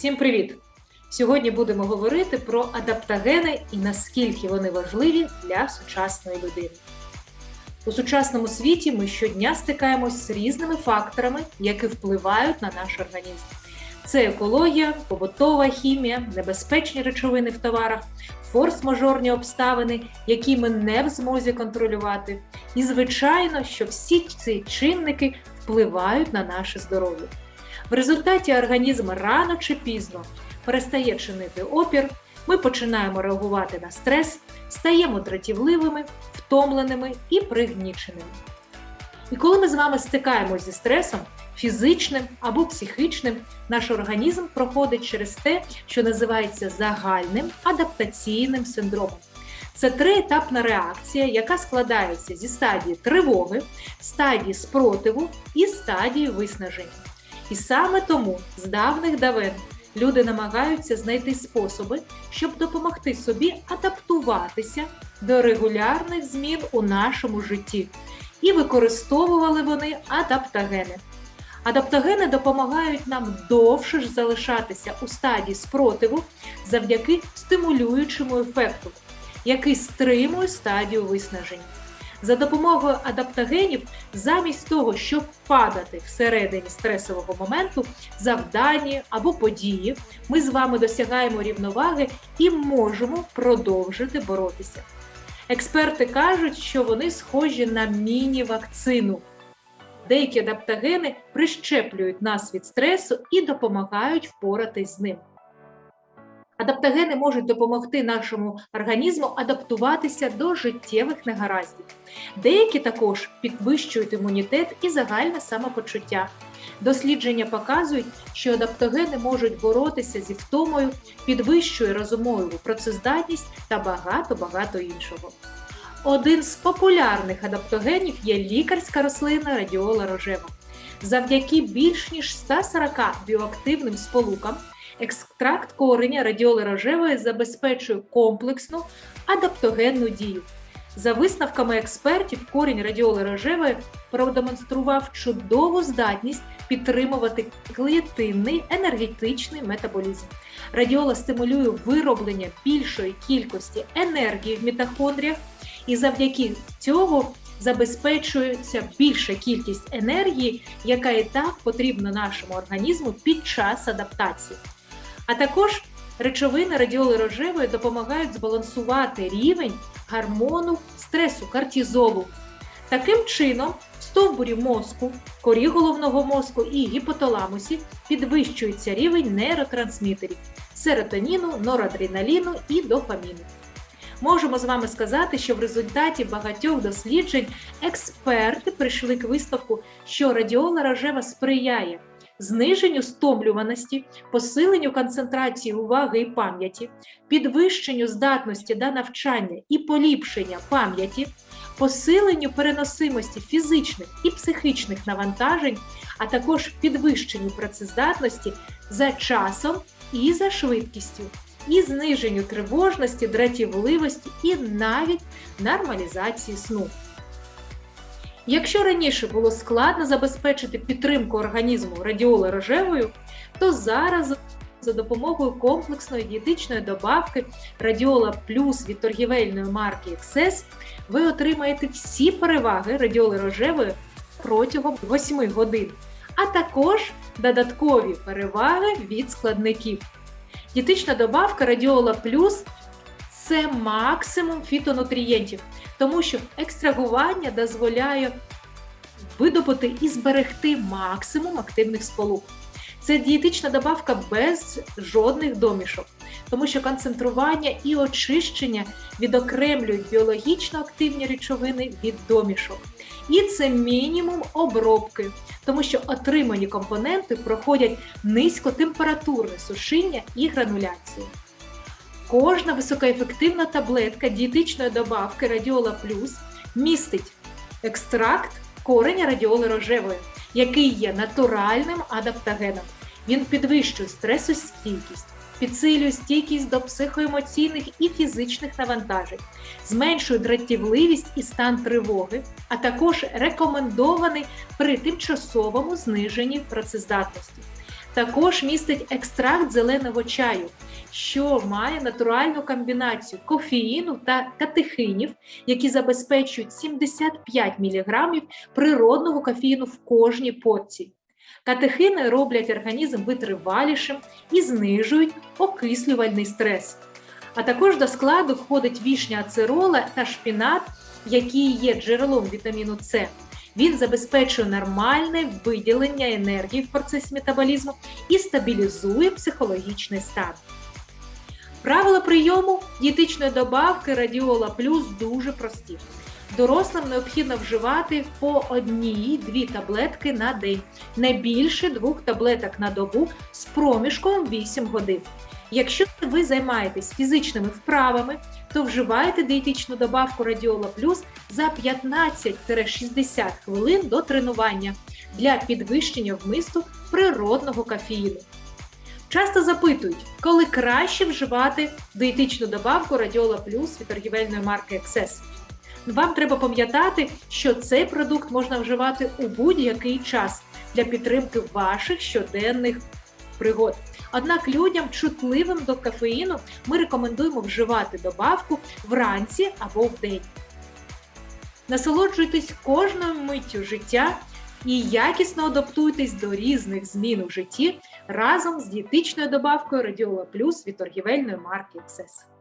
Всім привіт! Сьогодні будемо говорити про адаптогени і наскільки вони важливі для сучасної людини. У сучасному світі ми щодня стикаємось з різними факторами, які впливають на наш організм. Це екологія, побутова хімія, небезпечні речовини в товарах, форс-мажорні обставини, які ми не в змозі контролювати. І, звичайно, що всі ці чинники впливають на наше здоров'я. В результаті організм рано чи пізно перестає чинити опір, ми починаємо реагувати на стрес, стаємо дратівливими, втомленими і пригніченими. І коли ми з вами стикаємося зі стресом, фізичним або психічним, наш організм проходить через те, що називається загальним адаптаційним синдромом. Це триетапна реакція, яка складається зі стадії тривоги, стадії спротиву і стадії виснаження. І саме тому з давних давен люди намагаються знайти способи, щоб допомогти собі адаптуватися до регулярних змін у нашому житті, і використовували вони адаптогени. Адаптогени допомагають нам довше ж залишатися у стадії спротиву завдяки стимулюючому ефекту, який стримує стадію виснаження. За допомогою адаптогенів, замість того, щоб падати всередині стресового моменту, завданні або події, ми з вами досягаємо рівноваги і можемо продовжити боротися. Експерти кажуть, що вони схожі на міні-вакцину. Деякі адаптогени прищеплюють нас від стресу і допомагають впоратись з ним. Адаптогени можуть допомогти нашому організму адаптуватися до життєвих негараздів. Деякі також підвищують імунітет і загальне самопочуття. Дослідження показують, що адаптогени можуть боротися зі втомою, підвищує розумову працездатність та багато-багато іншого. Один з популярних адаптогенів є лікарська рослина радіола рожева. Завдяки більш ніж 140 біоактивним сполукам екстракт кореня радіоли рожевої забезпечує комплексну адаптогенну дію. За висновками експертів, корінь радіоли рожевої продемонстрував чудову здатність підтримувати клітинний енергетичний метаболізм. Радіола стимулює вироблення більшої кількості енергії в мітохондріях, і завдяки цього забезпечується більша кількість енергії, яка і так потрібна нашому організму під час адаптації. А також речовини радіоли рожевої допомагають збалансувати рівень гормону стресу кортизолу. Таким чином, в стовбурі мозку, корі головного мозку і гіпоталамусі підвищується рівень нейротрансмітерів серотоніну, норадреналіну і дофаміну. Можемо з вами сказати, що в результаті багатьох досліджень експерти прийшли к висновку, що радіола рожева сприяє зниженню стомлюваності, посиленню концентрації уваги і пам'яті, підвищенню здатності до навчання і поліпшення пам'яті, посиленню переносимості фізичних і психічних навантажень, а також підвищенню працездатності за часом і за швидкістю. І зниженню тривожності, дратівливості і навіть нормалізації сну. Якщо раніше було складно забезпечити підтримку організму радіоли рожевою, то зараз за допомогою комплексної дієтичної добавки Радіола Плюс від торгівельної марки XS ви отримаєте всі переваги радіоли рожевої протягом 8 годин, а також додаткові переваги від складників. Дієтична добавка Радіола Плюс це максимум фітонутрієнтів, тому що екстрагування дозволяє видобути і зберегти максимум активних сполук. Це дієтична добавка без жодних домішок, тому що концентрування і очищення відокремлюють біологічно активні речовини від домішок. І це мінімум обробки, тому що отримані компоненти проходять низькотемпературне сушіння і грануляцію. Кожна високоефективна таблетка дієтичної добавки Радіола Плюс містить екстракт кореня радіоли рожевої, який є натуральним адаптогеном. Він підвищує стресостійкість, підсилює стійкість до психоемоційних і фізичних навантажень, зменшує дратівливість і стан тривоги, а також рекомендований при тимчасовому зниженні працездатності. Також містить екстракт зеленого чаю, що має натуральну комбінацію кофеїну та катехинів, які забезпечують 75 мг природного кофеїну в кожній порції. Катехини роблять організм витривалішим і знижують окислювальний стрес. А також до складу входить вішня ацерола та шпінат, які є джерелом вітаміну С. Він забезпечує нормальне виділення енергії в процесі метаболізму і стабілізує психологічний стан. Правила прийому дієтичної добавки Радіола Плюс дуже прості. Дорослим необхідно вживати по одній-дві таблетки на день, не більше двох таблеток на добу з проміжком 8 годин. Якщо ви займаєтесь фізичними вправами, то вживайте дієтичну добавку Радіола Плюс за 15-60 хвилин до тренування для підвищення вмисту природного кофеїну. Часто запитують, коли краще вживати диетичну добавку Радіола Плюс від торгівельної марки Excess. Вам треба пам'ятати, що цей продукт можна вживати у будь-який час для підтримки ваших щоденних пригод. Однак людям, чутливим до кофеїну, ми рекомендуємо вживати добавку вранці або вдень. Насолоджуйтесь кожною миттю життя і якісно адаптуйтесь до різних змін у житті разом з дієтичною добавкою Радіола Плюс від торгівельної марки Excess.